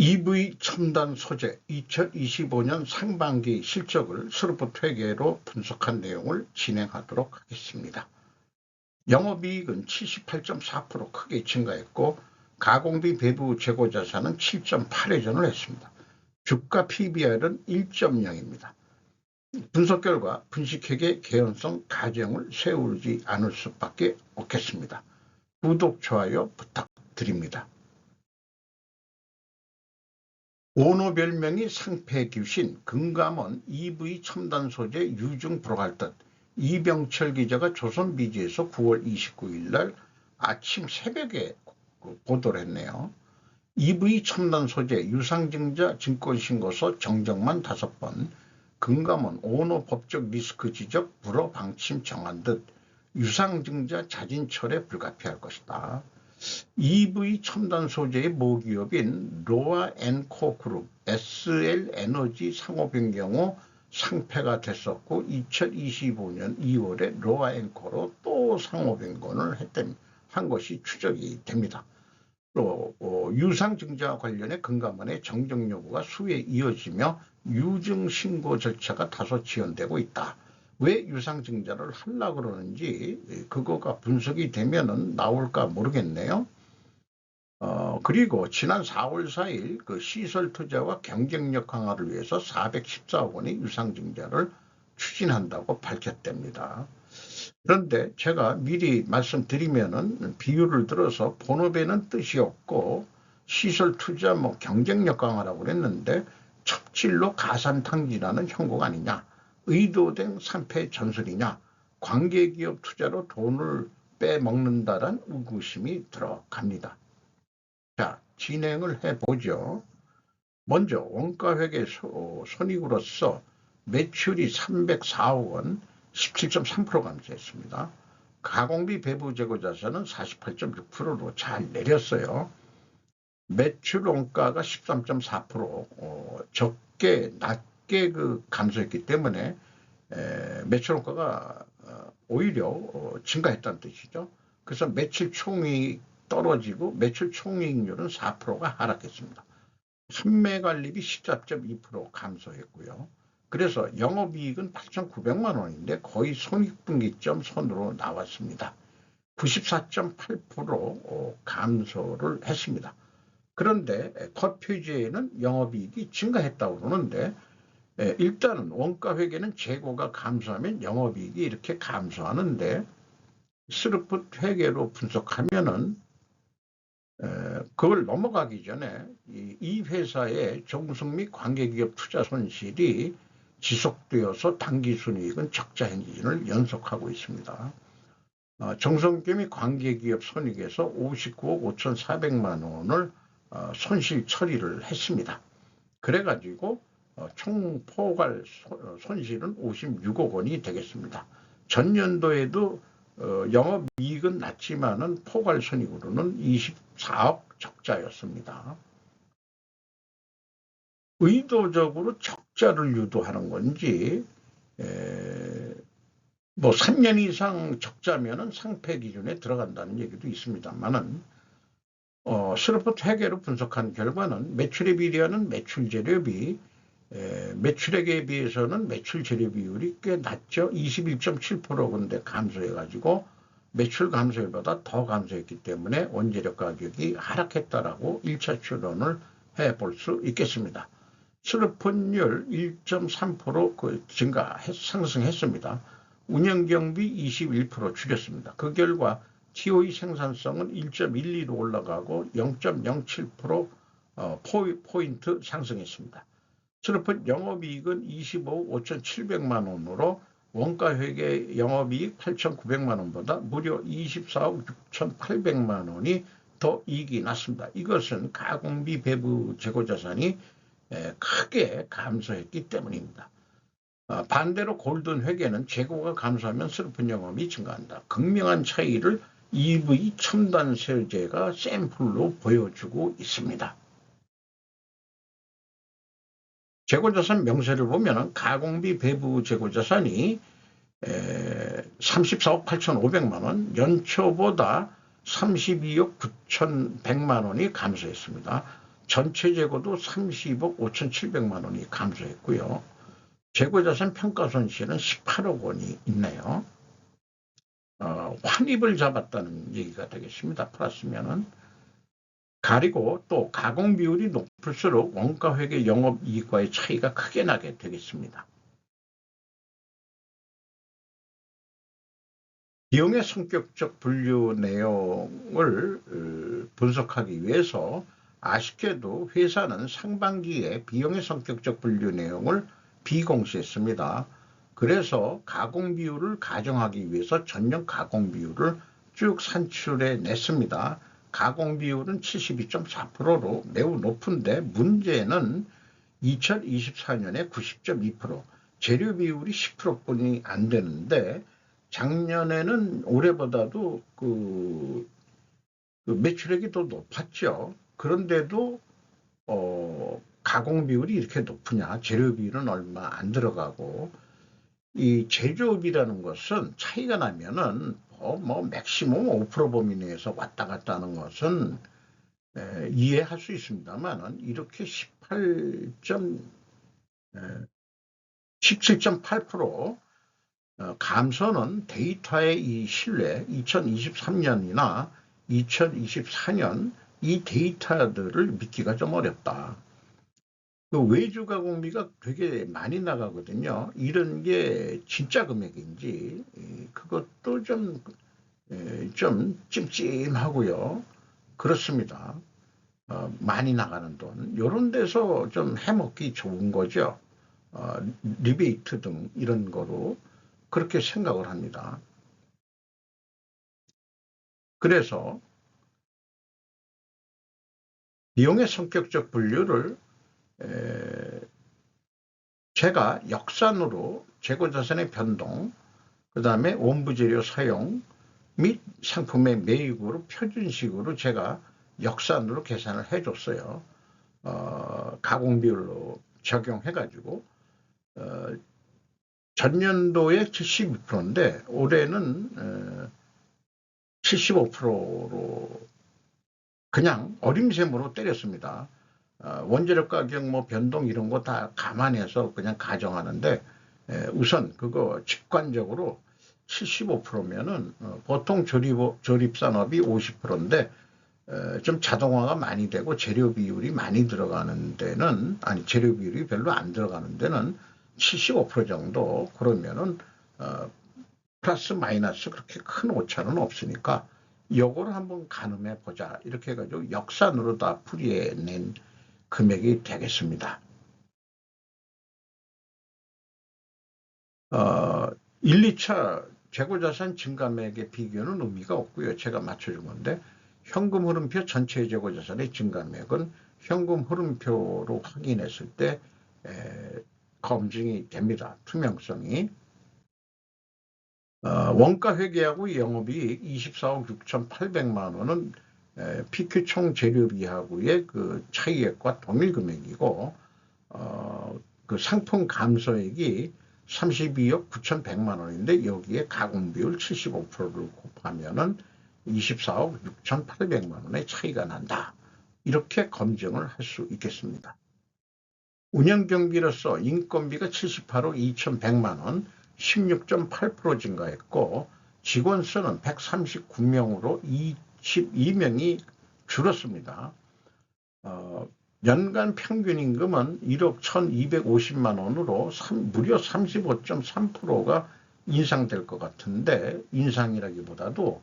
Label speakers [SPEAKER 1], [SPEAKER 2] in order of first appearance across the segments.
[SPEAKER 1] EV 첨단 소재 2025년 상반기 실적을 스루프 회계로 분석한 내용을 진행하도록 하겠습니다. 영업이익은 78.4% 크게 증가했고 가공비 배부 재고 자산은 7.8회전을 했습니다. 주가 PBR은 1.0입니다. 분석 결과 분식회계 개연성 가정을 세우지 않을 수밖에 없겠습니다. 구독, 좋아요 부탁드립니다. 오노 별명이 상패규신 금감원 EV 첨단 소재 유증 불허할 듯 이병철 기자가 조선비지에서 9월 29일 날 아침 새벽에 보도를 했네요. EV 첨단 소재 유상증자 증권신고서 정정만 5번 금감원 오노 법적 리스크 지적 불허 방침 정한 듯 유상증자 자진 철회 불가피할 것이다. EV 첨단 소재의 모기업인 로아 앤코 그룹 SL 에너지 상업인 경우 상패가 됐었고 2025년 2월에 로아 앤코로 또 상호변건을 했던 한 것이 추적이 됩니다. 또 어, 유상 증자 관련해 금감원의 정정 여부가 수에 이어지며 유증 신고 절차가 다소 지연되고 있다. 왜 유상증자를 하려고 그러는지 그거가 분석이 되면은 나올까 모르겠네요. 어, 그리고 지난 4월 4일 그 시설 투자와 경쟁력 강화를 위해서 414억 원의 유상증자를 추진한다고 밝혔답니다. 그런데 제가 미리 말씀드리면은 비율을 들어서 본업에는 뜻이 없고 시설 투자 뭐 경쟁력 강화라고 그랬는데 첩질로 가산 탕진하는 형국 아니냐. 의도된 산패 전술이냐 관계기업 투자로 돈을 빼먹는다란 의구심이 들어갑니다. 자 진행을 해보죠. 먼저 원가회계 손익으로서 매출이 304억 원 17.3% 감소했습니다. 가공비 배부 재고 자산은 48.6%로 잘 내렸어요. 매출 원가가 13.4% 어, 적게 낮 낮게 그 감소했기 때문에 에, 매출 원가가 어, 오히려 어, 증가했다는 뜻이죠. 그래서 매출 총이 떨어지고 매출 총이익률은 4%가 하락했습니다. 판매 관리비 14.2% 감소했고요. 그래서 영업이익은 8,900만 원인데 거의 손익분기점 선으로 나왔습니다. 94.8% 어, 감소를 했습니다. 그런데 컷 표지에는 영업이익이 증가했다고 그러는데 예, 일단은 원가 회계는 재고가 감소하면 영업이익이 이렇게 감소하는데 스루프 회계로 분석하면은 그걸 넘어가기 전에 이 회사의 종속 및 관계기업 투자 손실이 지속되어서 당기순이익은 적자 행진을 연속하고 있습니다. 어, 정성기 및 관계기업 손익에서 59억 5,400만 원을 어, 손실 처리를 했습니다. 그래가지고 어, 총 포괄 어, 손실은 56억 원이 되겠습니다. 전년도에도 어, 영업이익은 낮지만은 포괄 손익으로는 24억 적자였습니다. 의도적으로 적자를 유도하는 건지 뭐 3년 이상 적자면은 상패 기준에 들어간다는 얘기도 있습니다만은 어, 스로프트 회계로 분석한 결과는 매출에 비례하는 매출 재료비 매출액에 비해서는 매출 재료 비율이 꽤 낮죠. 21.7% 근데 감소해가지고 매출 감소율보다 더 감소했기 때문에 원재료 가격이 하락했다라고 1차 추론을 해 볼 수 있겠습니다. 수르폰율 1.3%그 증가 상승했습니다. 운영경비 21% 줄였습니다. 그 결과 TOE 생산성은 1.12로 올라가고 0.07% 어, 포인트 상승했습니다. 슬로폰 영업이익은 25억 5,700만 원으로 원가 회계 영업이익 8,900만 원보다 무려 24억 6,800만 원이 더 이익이 났습니다. 이것은 가공비 배부 재고 자산이 크게 감소했기 때문입니다. 어, 반대로 골든 회계는 재고가 감소하면 슬픈 영업이 증가한다. 극명한 차이를 EV 첨단 세제가 샘플로 보여주고 있습니다. 재고자산 명세를 보면 가공비 배부 재고자산이 34억 8,500만 원, 연초보다 32억 9,100만 원이 감소했습니다. 전체 재고도 30억 5,700만 원이 감소했고요. 재고자산 평가 손실은 18억 원이 있네요. 어, 환입을 잡았다는 얘기가 되겠습니다. 플러스면은 가리고 또 가공 비율이 높을수록 원가 회계 영업 이익과의 차이가 크게 나게 되겠습니다. 비용의 성격적 분류 내용을 어, 분석하기 위해서 아쉽게도 회사는 상반기에 비용의 성격적 분류 내용을 비공시했습니다. 그래서 가공 비율을 가정하기 위해서 전년 가공 비율을 쭉 산출해 냈습니다. 가공 비율은 72.4%로 매우 높은데 문제는 2024년에 90.2% 재료 비율이 10%뿐이 안 되는데 작년에는 올해보다도 그, 그 매출액이 더 높았죠. 그런데도 어, 가공 비율이 이렇게 높으냐? 재료 비율은 얼마 안 들어가고 이 제조업이라는 것은 차이가 나면은 뭐, 뭐 맥시멈 5% 범위 내에서 왔다 갔다 하는 것은 에, 이해할 수 있습니다만은 이렇게 18. 17.8% 어, 감소는 데이터의 이 신뢰 2023년이나 2024년 이 데이터들을 믿기가 좀 어렵다. 그 외주 가공비가 되게 많이 나가거든요. 이런 게 진짜 금액인지 그것도 좀, 좀 찜찜하고요. 그렇습니다. 어, 많이 나가는 돈. 이런 데서 좀 해먹기 좋은 거죠. 어, 리베이트 등 이런 거로 그렇게 생각을 합니다. 그래서 비용의 성격적 분류를 제가 역산으로 재고자산의 변동, 그 다음에 원부재료 사용 및 상품의 매입으로 표준식으로 제가 역산으로 계산을 해줬어요. 어, 가공비율로 적용해가지고 어, 전년도에 72%인데 올해는 어, 75%로 그냥 어림셈으로 때렸습니다. 어, 원재료 가격 뭐 변동 이런 거 다 감안해서 그냥 가정하는데 우선 그거 직관적으로 75%면은 어, 보통 조립, 조립 산업이 50%인데 좀 자동화가 많이 되고 재료 비율이 많이 들어가는 데는 아니 재료 비율이 별로 안 들어가는 데는 75% 정도. 그러면은 어, 플러스 마이너스 그렇게 큰 오차는 없으니까 요거를 한번 가늠해 보자. 이렇게 해가지고 역산으로 다 풀이해낸 금액이 되겠습니다. 어, 1, 2차 재고자산 증감액의 비교는 의미가 없고요. 제가 맞춰준 건데 현금 흐름표 전체 재고자산의 증감액은 현금 흐름표로 확인했을 때 에, 검증이 됩니다. 투명성이. 어, 원가 회계하고 영업이익 24억 6,800만 원은 PQ 총 재료비하고의 그 차이액과 동일 금액이고 어, 그 상품 감소액이 32억 9,100만 원인데 여기에 가공 비율 75%를 곱하면은 24억 6,800만 원의 차이가 난다. 이렇게 검증을 할 수 있겠습니다. 운영 경비로서 인건비가 78억 2,100만 원, 16.8% 증가했고 직원 수는 139명으로 12명이 줄었습니다. 어, 연간 평균 임금은 1억 1,250만 원으로 3, 무려 35.3%가 인상될 것 같은데 인상이라기보다도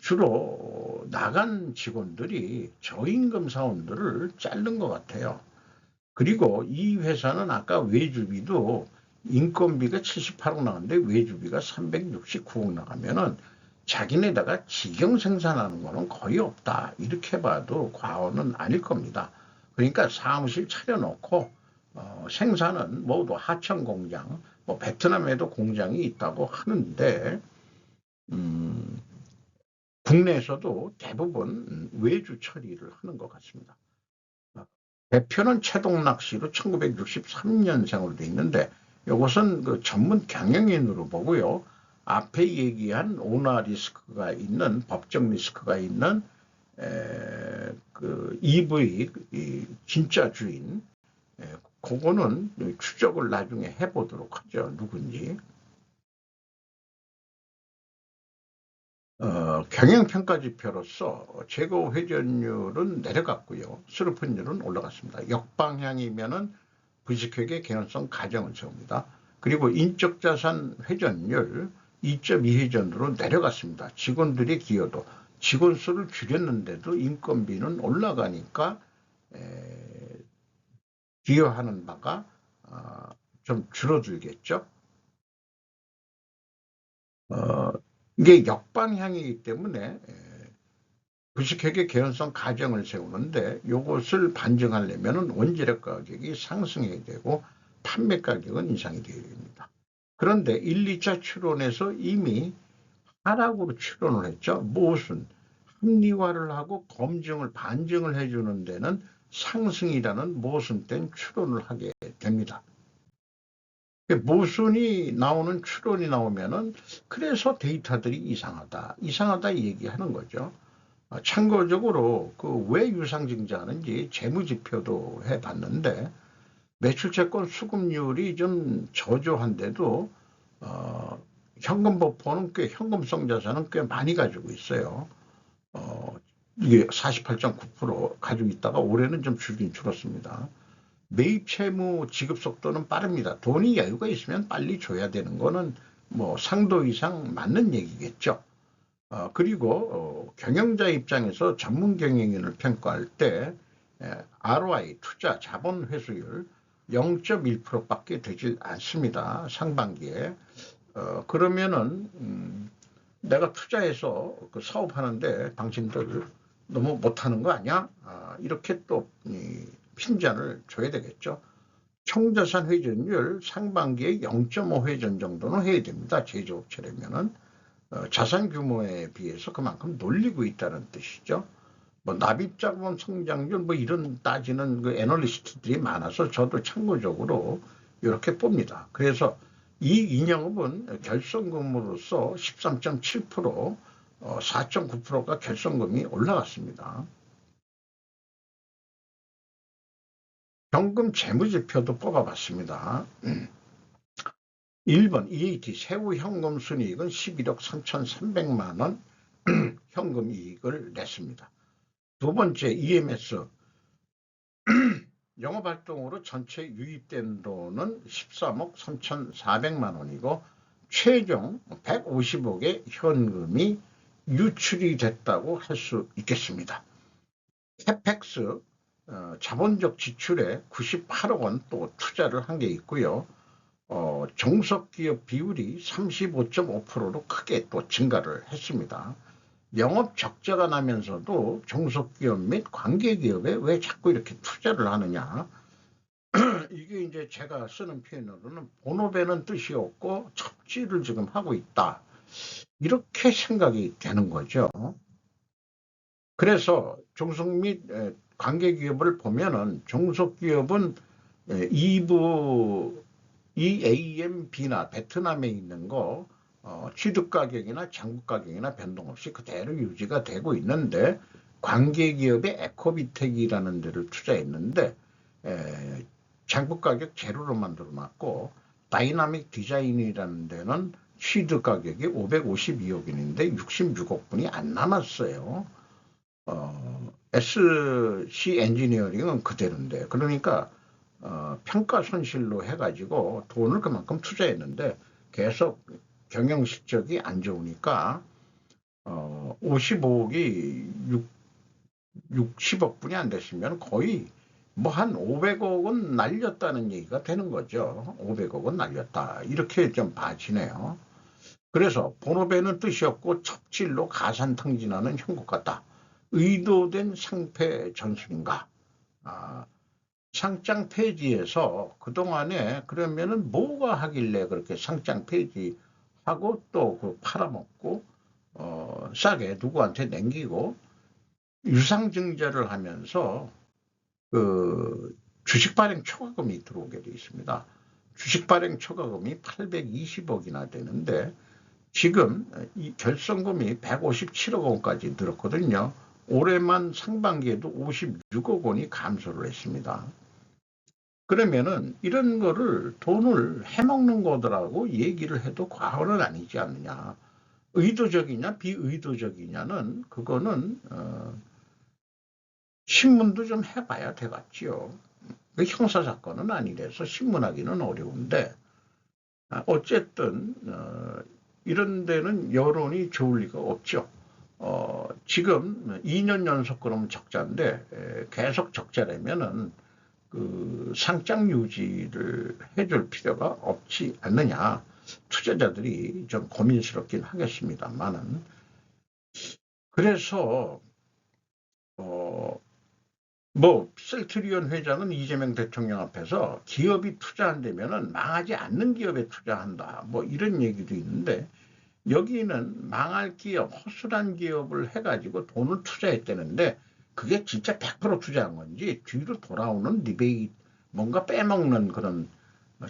[SPEAKER 1] 주로 나간 직원들이 저임금 사원들을 자른 것 같아요. 그리고 이 회사는 아까 외주비도 인건비가 78억 나갔는데 외주비가 369억 나가면은 자기네다가 직영 생산하는 거는 거의 없다. 이렇게 봐도 과언은 아닐 겁니다. 그러니까 사무실 차려놓고 어, 생산은 모두 하청 공장, 뭐 베트남에도 공장이 있다고 하는데 음, 국내에서도 대부분 외주 처리를 하는 것 같습니다. 대표는 최동락 씨로 1963년생으로 돼 있는데 이것은 그 전문 경영인으로 보고요. 앞에 얘기한 오너 리스크가 있는 법적 리스크가 있는 에, 그 EV 이 진짜 주인 예, 그거는 추적을 나중에 해보도록 하죠. 누군지. 어, 경영평가지표로서 재고 회전율은 내려갔고요. 슬로픈율은 올라갔습니다. 역방향이면은 부식회계 개연성 가정을 세웁니다. 그리고 인적자산 회전율 2.2회전으로 내려갔습니다. 직원들의 기여도 직원 수를 줄였는데도 인건비는 올라가니까 에, 기여하는 바가 어, 좀 줄어들겠죠. 어, 이게 역방향이기 때문에 부식회계 개연성 가정을 세우는데 이것을 반증하려면 원재료 가격이 상승해야 되고 판매 가격은 인상이 되어야 됩니다. 그런데 1, 2차 추론에서 이미 하락으로 추론을 했죠. 무엇은 합리화를 하고 검증을 반증을 해주는 데는 상승이라는 모순된 추론을 하게 됩니다. 모순이 나오는 추론이 나오면은 그래서 데이터들이 이상하다, 이상하다 얘기하는 거죠. 아, 참고적으로 그 왜 유상증자하는지 재무지표도 해봤는데 매출채권 수급률이 좀 저조한데도 어, 현금 버퍼는 꽤 현금성 자산은 꽤 많이 가지고 있어요. 어, 이게 48.9% 가지고 있다가 올해는 좀 줄긴 줄었습니다. 매입 채무 지급 속도는 빠릅니다. 돈이 여유가 있으면 빨리 줘야 되는 거는 뭐 상도 이상 맞는 얘기겠죠. 어, 그리고 어, 경영자 입장에서 전문 경영인을 평가할 때 에, ROI 투자 자본 회수율 0.1%밖에 되질 않습니다. 상반기에. 어, 그러면은 음, 내가 투자해서 그 사업하는데 당신들 너무 못하는 거 아니야? 아, 이렇게 또 이, 핀잔을 줘야 되겠죠. 총자산 회전율 상반기에 0.5 회전 정도는 해야 됩니다. 제조업체라면은 어, 자산 규모에 비해서 그만큼 놀리고 있다는 뜻이죠. 뭐 납입자본 성장률 뭐 이런 따지는 그 애널리스트들이 많아서 저도 참고적으로 이렇게 봅니다. 그래서 이 인형업은 결성금으로서 13.7% 어, 4.9%가 결성금이 올라갔습니다. 현금 재무지표도 뽑아봤습니다. 1번 EAT 세후 현금 순이익은 11억 3,300만 원 현금 이익을 냈습니다. 두 번째 EMS 영업활동으로 전체 유입된 돈은 13억 3,400만 원이고 최종 150억의 현금이 유출이 됐다고 할 수 있겠습니다. 캐펙스 어, 자본적 지출에 98억 원 또 투자를 한 게 있고요. 어, 종속기업 비율이 35.5%로 크게 또 증가를 했습니다. 영업 적자가 나면서도 종속기업 및 관계기업에 왜 자꾸 이렇게 투자를 하느냐. 이게 이제 제가 쓰는 표현으로는 본업에는 뜻이 없고 첩지를 지금 하고 있다. 이렇게 생각이 되는 거죠. 그래서 종속 및 관계기업을 보면은 종속기업은 2부 EAMB나 베트남에 있는 거 어, 취득 가격이나 장부 가격이나 변동 없이 그대로 유지가 되고 있는데 관계기업의 에코비텍이라는 데를 투자했는데 에, 장부 가격 제로로 만들어 놨고 다이나믹 디자인이라는 데는 취득 가격이 552억 원인데 66억 분이 안 남았어요. 어, SC 엔지니어링은 그대로인데 그러니까 어, 평가 손실로 해가지고 돈을 그만큼 투자했는데 계속 경영 실적이 안 좋으니까 어, 55억이 6, 60억 분이 안 됐으면 거의 뭐 한 500억은 날렸다는 얘기가 되는 거죠. 500억은 날렸다. 이렇게 좀 봐지네요. 그래서 본업에는 뜻이 없고 첩질로 가산탕진하는 형국 같다. 의도된 상패 전술인가? 아, 상장 폐지에서 그동안에 그러면은 뭐가 하길래 그렇게 상장 폐지 하고 또 그 팔아먹고 어, 싸게 누구한테 남기고 유상증자를 하면서 그 주식 발행 초과금이 들어오게 되어 있습니다. 주식 발행 초과금이 820억이나 되는데 지금 이 결성금이 157억 원까지 늘었거든요. 올해만 상반기에도 56억 원이 감소를 했습니다. 그러면은 이런 거를 돈을 해먹는 거더라고 얘기를 해도 과언은 아니지 않느냐. 의도적이냐 비의도적이냐는 그거는 어, 신문도 좀 해봐야 되겠지요. 그 형사 사건은 아니라서 신문하기는 어려운데 아, 어쨌든 어, 이런 데는 여론이 좋을 리가 없죠. 어, 지금 2년 연속 그러면 적자인데 에, 계속 적자라면은 그 상장 유지를 해줄 필요가 없지 않느냐. 투자자들이 좀 고민스럽긴 하겠습니다만은 그래서 어, 뭐 셀트리온 회장은 이재명 대통령 앞에서 기업이 투자한다면은 망하지 않는 기업에 투자한다. 뭐 이런 얘기도 있는데 여기는 망할 기업, 허술한 기업을 해가지고 돈을 투자했다는데 그게 진짜 100% 투자한 건지 뒤로 돌아오는 리베이트 뭔가 빼먹는 그런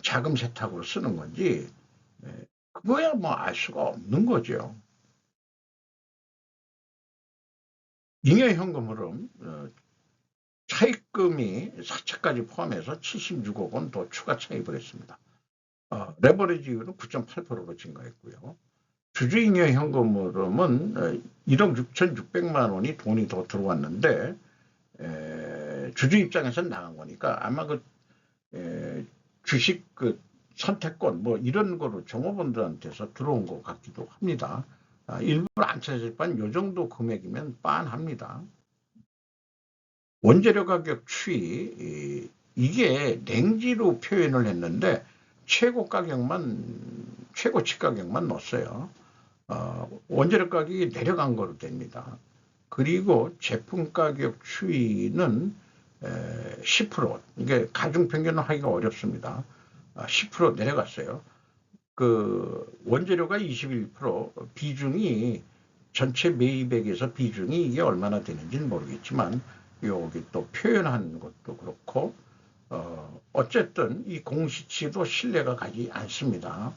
[SPEAKER 1] 자금 세탁으로 쓰는 건지 예, 그거야 뭐 알 수가 없는 거죠. 잉여 현금 흐름 어, 차입금이 사채까지 포함해서 76억 원 더 추가 차입을 했습니다. 어, 레버리지율은 9.8%로 증가했고요. 주주잉여 현금 흐름은 1억 6,600만 원이 돈이 더 들어왔는데 에, 주주 입장에서는 나간 거니까 아마 그 에, 주식 그 선택권 뭐 이런 거로 종업원들한테서 들어온 것 같기도 합니다. 아, 일부러 안 찾을 뻔요 정도 금액이면 빤합니다. 원재료 가격 추이 이게 냉지로 표현을 했는데 최고 가격만 최고치 가격만 넣었어요. 어, 원재료 가격이 내려간 거로 됩니다. 그리고 제품 가격 추이는 에, 10% 이게 가중 평균을 하기가 어렵습니다. 10% 아, 내려갔어요. 그 원재료가 21% 비중이 전체 매입액에서 비중이 이게 얼마나 되는지는 모르겠지만 여기 또 표현한 것도 그렇고 어, 어쨌든 이 공시치도 신뢰가 가지 않습니다.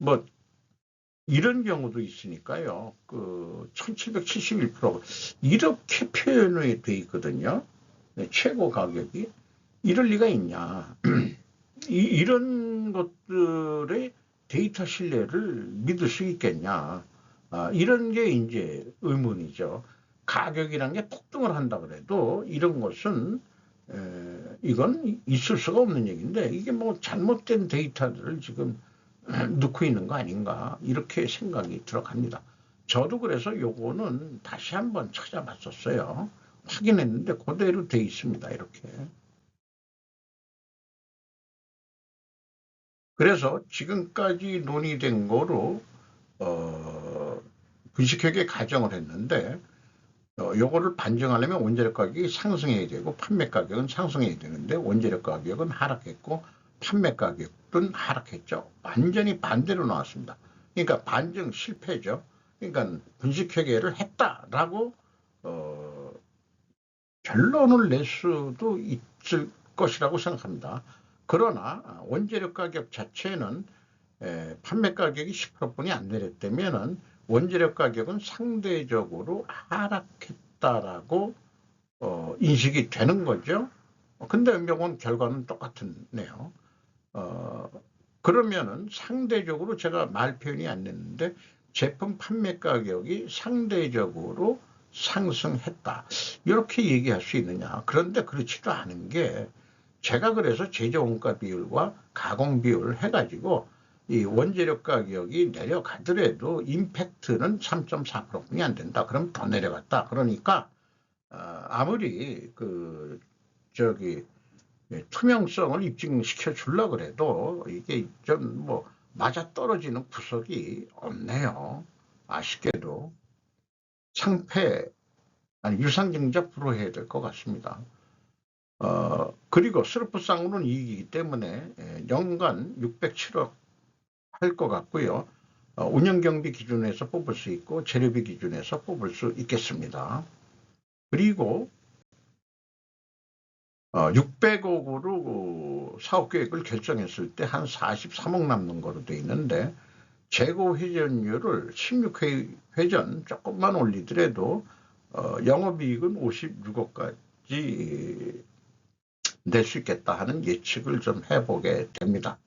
[SPEAKER 1] 뭐 이런 경우도 있으니까요. 그 1771% 이렇게 표현이 돼 있거든요. 네, 최고 가격이 이럴 리가 있냐. 이, 이런 것들의 데이터 신뢰를 믿을 수 있겠냐. 아, 이런 게 이제 의문이죠. 가격이란 게 폭등을 한다 그래도 이런 것은 에, 이건 있을 수가 없는 얘기인데 이게 뭐 잘못된 데이터를 지금 넣고 있는 거 아닌가 이렇게 생각이 들어갑니다. 저도 그래서 요거는 다시 한번 찾아봤었어요. 확인했는데 그대로 돼 있습니다. 이렇게. 그래서 지금까지 논의된 거로 어, 분식회계 가정을 했는데 어, 요거를 반증하려면 원재료 가격이 상승해야 되고 판매 가격은 상승해야 되는데 원재료 가격은 하락했고 판매 가격은 하락했죠. 완전히 반대로 나왔습니다. 그러니까 반증 실패죠. 그러니까 분식회계를 했다라고 어, 결론을 낼 수도 있을 것이라고 생각합니다. 그러나 원재료 가격 자체는 에, 판매 가격이 10%뿐이 안 내렸다면은 원재료 가격은 상대적으로 하락했다라고 어, 인식이 되는 거죠. 근데 명원 결과는 똑같네요. 어, 그러면은 상대적으로 제가 말 표현이 안 됐는데 제품 판매 가격이 상대적으로 상승했다. 이렇게 얘기할 수 있느냐. 그런데 그렇지도 않은 게 제가 그래서 제조 원가 비율과 가공 비율을 해가지고 이 원재료 가격이 내려가더라도 임팩트는 3.4%뿐이 안 된다. 그럼 더 내려갔다. 그러니까 어, 아무리 그 저기 투명성을 입증시켜 줄라 그래도 이게 좀 뭐 맞아 떨어지는 구석이 없네요. 아쉽게도 상패 아니 유상증자 불허해야 될 것 같습니다. 어, 그리고 스루프상으로는 이익이기 때문에 연간 607억 할 것 같고요. 어, 운영경비 기준에서 뽑을 수 있고 재료비 기준에서 뽑을 수 있겠습니다. 그리고 어, 600억으로 그 사업 계획을 결정했을 때 한 43억 남는 거로 돼 있는데 재고 회전율을 16회 회전 조금만 올리더라도 어, 영업이익은 56억까지 낼 수 있겠다 하는 예측을 좀 해보게 됩니다.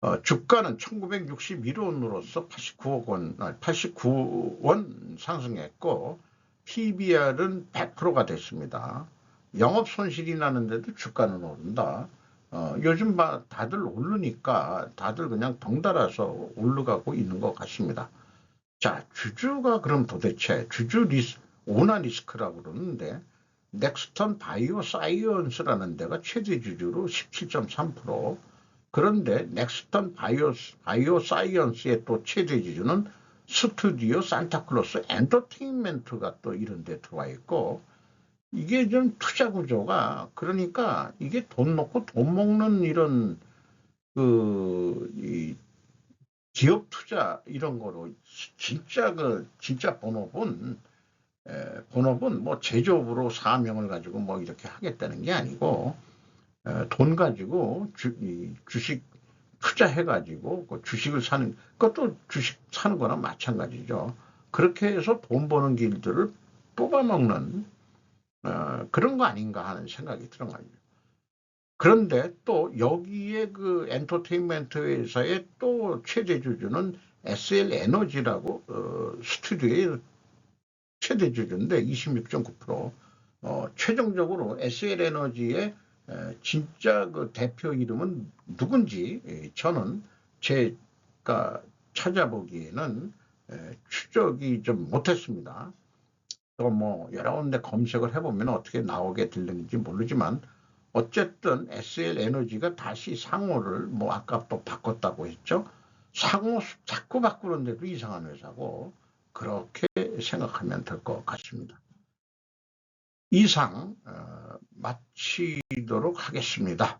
[SPEAKER 1] 어, 주가는 1961원으로서 89억 원, 89원 상승했고 PBR은 100%가 됐습니다. 영업 손실이 나는데도 주가는 오른다. 어, 요즘 봐 다들 오르니까 다들 그냥 덩달아서 올라가고 있는 것 같습니다. 자, 주주가 그럼 도대체 주주 리스, 오나 리스크라고 그러는데 넥스턴 바이오 사이언스라는 데가 최대 주주로 17.3% 그런데 넥스턴 바이오, 바이오 사이언스의 또 최대 주주는 스튜디오 산타클로스 엔터테인먼트가 또 이런 데 들어와 있고 이게 좀 투자 구조가 그러니까 이게 돈 넣고 돈 먹는 이런 그이 기업 투자 이런 거로 진짜 그 진짜 본업은 에, 본업은 뭐 제조업으로 사명을 가지고 뭐 이렇게 하겠다는 게 아니고 에, 돈 가지고 주, 이 주식 투자해 가지고 그 주식을 사는 그것도 주식 사는 거나 마찬가지죠. 그렇게 해서 돈 버는 길들을 뽑아먹는 어, 그런 거 아닌가 하는 생각이 들은 거예요. 그런데 또 여기에 그 엔터테인먼트 회사의 또 최대 주주는 SL 에너지라고 어, 스튜디오의 최대 주주인데 26.9% 어, 최종적으로 SL 에너지의 에, 진짜 그 대표 이름은 누군지 에, 저는 제가 찾아보기에는 에, 추적이 좀 못했습니다. 또뭐 여러 군데 검색을 해보면 어떻게 나오게 들리는지 모르지만 어쨌든 SL 에너지가 다시 상호를 뭐 아까 또 바꿨다고 했죠. 상호 수- 자꾸 바꾸는데도 이상한 회사고 그렇게 생각하면 될 것 같습니다. 이상 어, 마치도록 하겠습니다.